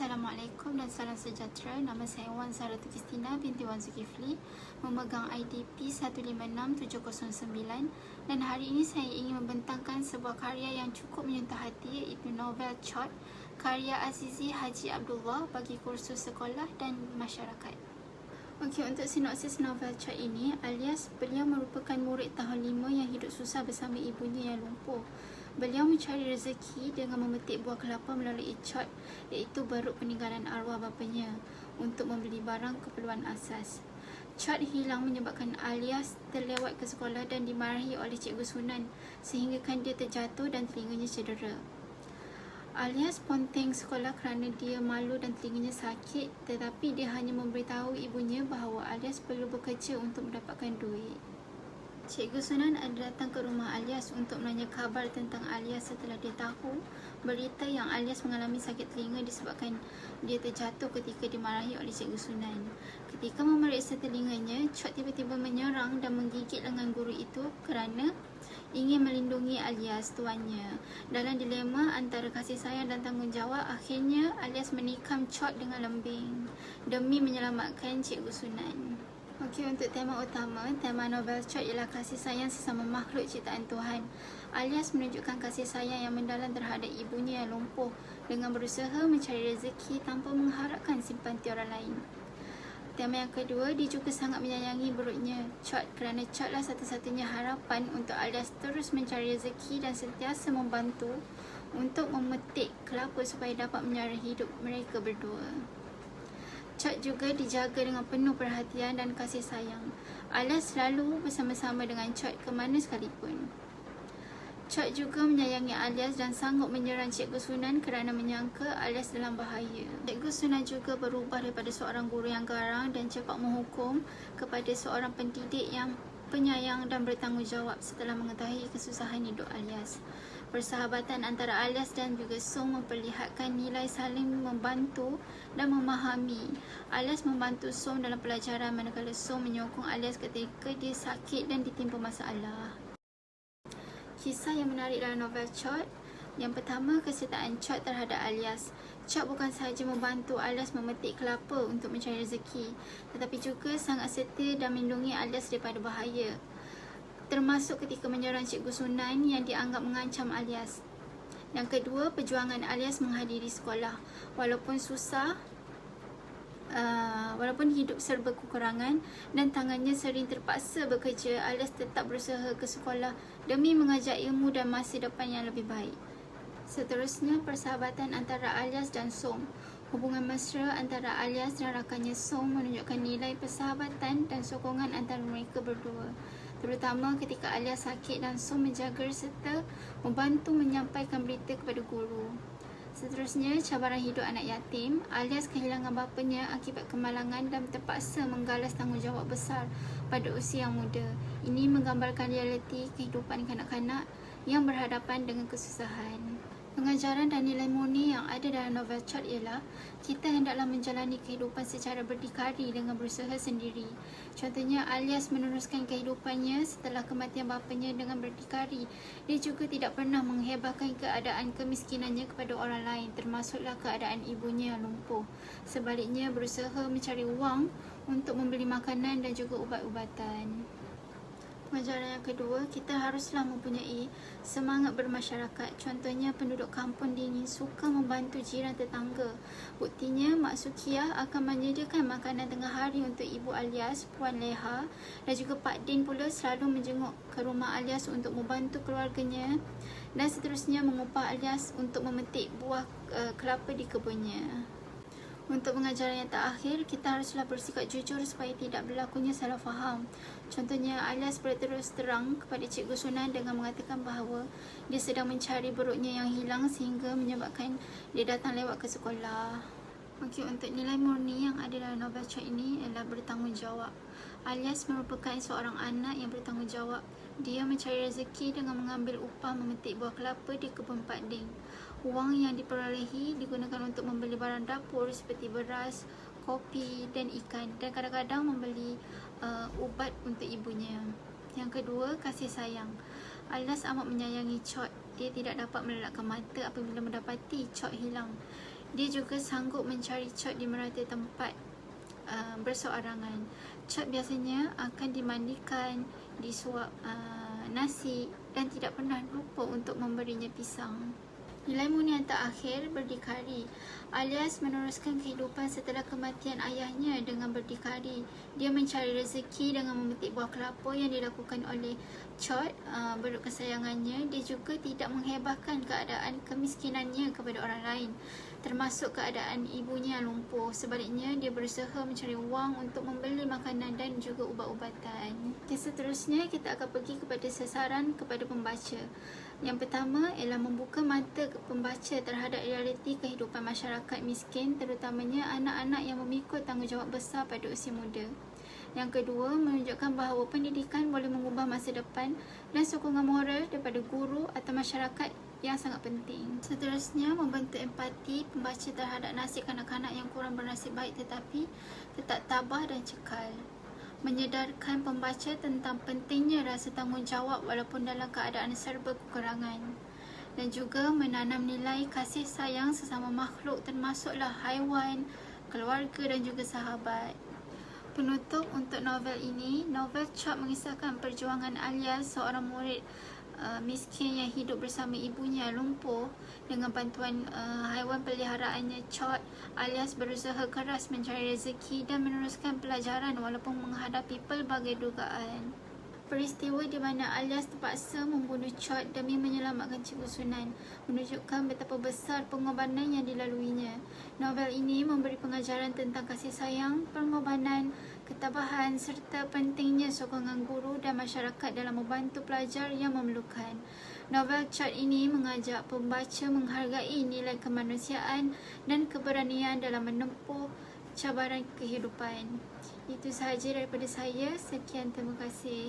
Assalamualaikum dan salam sejahtera. Nama saya Wan Saratu Kristina binti Wan Zulkifli, memegang IDP 156709 dan hari ini saya ingin membentangkan sebuah karya yang cukup menyentuh hati iaitu novel Chot karya Azizi Haji Abdullah bagi kursus sekolah dan masyarakat. Okey, untuk sinopsis novel Chot ini, alias beliau merupakan murid tahun 5 yang hidup susah bersama ibunya yang lumpuh. Beliau mencari rezeki dengan memetik buah kelapa melalui icot iaitu beruk peninggalan arwah bapanya untuk membeli barang keperluan asas. Cot hilang menyebabkan alias terlewat ke sekolah dan dimarahi oleh cikgu Sunan sehingga kan dia terjatuh dan telinganya cedera. Alias ponteng sekolah kerana dia malu dan telinganya sakit tetapi dia hanya memberitahu ibunya bahawa alias perlu bekerja untuk mendapatkan duit. Cikgu Sunan ada datang ke rumah Alias untuk menanya khabar tentang Alias setelah dia tahu berita yang Alias mengalami sakit telinga disebabkan dia terjatuh ketika dimarahi oleh Cikgu Sunan. Ketika memeriksa telinganya, Chot tiba-tiba menyerang dan menggigit lengan guru itu kerana ingin melindungi Alias tuannya. Dalam dilema antara kasih sayang dan tanggungjawab, akhirnya Alias menikam Chot dengan lembing demi menyelamatkan Cikgu Sunan. Okey, untuk tema utama, tema novel Chot ialah kasih sayang sesama makhluk ciptaan Tuhan. Alias menunjukkan kasih sayang yang mendalam terhadap ibunya yang lumpuh dengan berusaha mencari rezeki tanpa mengharapkan simpati orang lain. Tema yang kedua, dia juga sangat menyayangi beruknya Chot kerana Chot lah satu-satunya harapan untuk Alias terus mencari rezeki dan sentiasa membantu untuk memetik kelapa supaya dapat menyara hidup mereka berdua. Chot juga dijaga dengan penuh perhatian dan kasih sayang. Alias selalu bersama-sama dengan Chot ke mana sekalipun. Chot juga menyayangi Alias dan sanggup menyerang Cikgu Sunan kerana menyangka Alias dalam bahaya. Cikgu Sunan juga berubah daripada seorang guru yang garang dan cepat menghukum kepada seorang pendidik yang penyayang dan bertanggungjawab setelah mengetahui kesusahan hidup Alias. Persahabatan antara Alias dan juga Song memperlihatkan nilai saling membantu dan memahami. Alias membantu Song dalam pelajaran manakala Song menyokong Alias ketika dia sakit dan ditimpa masalah. Kisah yang menarik dalam novel Chot yang pertama, kesetaan Chot terhadap Alias. Chot bukan sahaja membantu Alias memetik kelapa untuk mencari rezeki, tetapi juga sangat setia dan melindungi Alias daripada bahaya termasuk ketika menyerang Cikgu Sunan yang dianggap mengancam alias. Yang kedua, perjuangan alias menghadiri sekolah. Walaupun susah, uh, walaupun hidup serba kekurangan dan tangannya sering terpaksa bekerja, alias tetap berusaha ke sekolah demi mengajar ilmu dan masa depan yang lebih baik. Seterusnya, persahabatan antara alias dan Som. Hubungan mesra antara alias dan rakannya Som menunjukkan nilai persahabatan dan sokongan antara mereka berdua terutama ketika Alia sakit dan Som menjaga serta membantu menyampaikan berita kepada guru. Seterusnya, cabaran hidup anak yatim. Alias kehilangan bapanya akibat kemalangan dan terpaksa menggalas tanggungjawab besar pada usia yang muda. Ini menggambarkan realiti kehidupan kanak-kanak yang berhadapan dengan kesusahan. Pengajaran dan nilai murni yang ada dalam novel Chart ialah kita hendaklah menjalani kehidupan secara berdikari dengan berusaha sendiri. Contohnya, alias meneruskan kehidupannya setelah kematian bapanya dengan berdikari. Dia juga tidak pernah menghebahkan keadaan kemiskinannya kepada orang lain termasuklah keadaan ibunya yang lumpuh. Sebaliknya, berusaha mencari wang untuk membeli makanan dan juga ubat-ubatan. Pengajaran yang kedua, kita haruslah mempunyai semangat bermasyarakat. Contohnya, penduduk kampung dingin suka membantu jiran tetangga. Buktinya, Mak Sukiah akan menyediakan makanan tengah hari untuk Ibu Alias, Puan Leha dan juga Pak Din pula selalu menjenguk ke rumah Alias untuk membantu keluarganya dan seterusnya mengupah Alias untuk memetik buah uh, kelapa di kebunnya. Untuk pengajaran yang terakhir, kita haruslah bersikap jujur supaya tidak berlakunya salah faham. Contohnya, Alias berterus terang kepada Cikgu Sunan dengan mengatakan bahawa dia sedang mencari beruknya yang hilang sehingga menyebabkan dia datang lewat ke sekolah. Okey, untuk nilai murni yang ada dalam novel Chat ini adalah bertanggungjawab. Alias merupakan seorang anak yang bertanggungjawab. Dia mencari rezeki dengan mengambil upah memetik buah kelapa di kebun Pak Ding. Wang yang diperolehi digunakan untuk membeli barang dapur seperti beras, kopi dan ikan dan kadang-kadang membeli uh, ubat untuk ibunya. Yang kedua, kasih sayang. Alias amat menyayangi Chot. Dia tidak dapat melelakkan mata apabila mendapati Chot hilang. Dia juga sanggup mencari cot di merata tempat uh, berseorangan. Cot biasanya akan dimandikan, disuap uh, nasi dan tidak pernah lupa untuk memberinya pisang. Nilai Muni yang terakhir berdikari alias meneruskan kehidupan setelah kematian ayahnya dengan berdikari. Dia mencari rezeki dengan memetik buah kelapa yang dilakukan oleh Chot, uh, beruk kesayangannya. Dia juga tidak menghebahkan keadaan kemiskinannya kepada orang lain termasuk keadaan ibunya yang lumpuh. Sebaliknya, dia berusaha mencari wang untuk membeli makanan dan juga ubat-ubatan. Okay, seterusnya, kita akan pergi kepada sasaran kepada pembaca. Yang pertama ialah membuka mata pembaca terhadap realiti kehidupan masyarakat miskin terutamanya anak-anak yang memikul tanggungjawab besar pada usia muda. Yang kedua, menunjukkan bahawa pendidikan boleh mengubah masa depan dan sokongan moral daripada guru atau masyarakat yang sangat penting. Seterusnya, membentuk empati pembaca terhadap nasib kanak-kanak yang kurang bernasib baik tetapi tetap tabah dan cekal menyedarkan pembaca tentang pentingnya rasa tanggungjawab walaupun dalam keadaan serba kekurangan dan juga menanam nilai kasih sayang sesama makhluk termasuklah haiwan, keluarga dan juga sahabat. Penutup untuk novel ini, novel Chop mengisahkan perjuangan Alia seorang murid Uh, miskin yang hidup bersama ibunya lumpuh dengan bantuan uh, haiwan peliharaannya Chot alias berusaha keras mencari rezeki dan meneruskan pelajaran walaupun menghadapi pelbagai dugaan. Peristiwa di mana Alias terpaksa membunuh Chot demi menyelamatkan Cikgu Sunan menunjukkan betapa besar pengorbanan yang dilaluinya. Novel ini memberi pengajaran tentang kasih sayang, pengorbanan, ketabahan serta pentingnya sokongan guru dan masyarakat dalam membantu pelajar yang memerlukan. Novel Chot ini mengajak pembaca menghargai nilai kemanusiaan dan keberanian dalam menempuh cabaran kehidupan. Itu sahaja daripada saya. Sekian terima kasih.